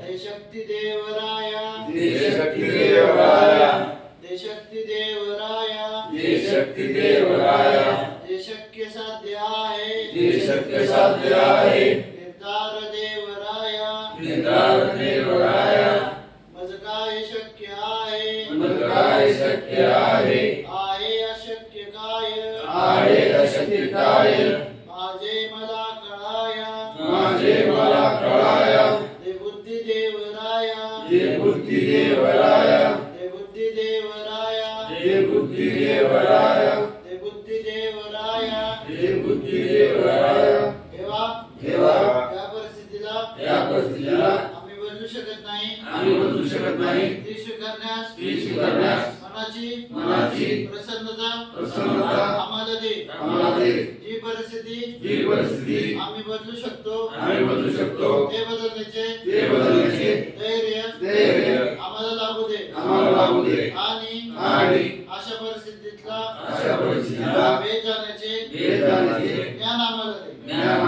देशक्ती देवराया देशक्ती देवराया देशक्ती देवराया जे शक्ती देवराया जे शक्य साध्य आहे जे शक्य साध्य आहे निर्धार देवराया निदान देवराया मज काय शक्य आहे काय शक्य आहे आहे अशक्य काय? आहे देवराया जे बुद्धी देवराया ते बुद्धी देवराया जे बुद्धी देवराया ते बुद्धी देवराया जे बुद्धी देवराया तेव्हा तेव्हा या परिस्थितीला या परिस्थितीला आम्ही बदलू शकत नाही. आम्ही बदलू शकत नाही. ती स्वीकारण्यास ती स्वीकारण्यास मनाची मनाची प्रसन्नता प्रसन्नता आम्हाला दे. आम्हाला दे. जी परिस्थिती जी परिस्थिती आम्ही बदलू शकतो. आम्ही बदलू शकतो. ते बदलण्याचे ते बदलण्याचे धैर्य धैर्य आम्हाला लागू दे आम्हाला लागू दे आणि अशा परिस्थितीतला भेद जाण्याचे ज्ञान आम्हाला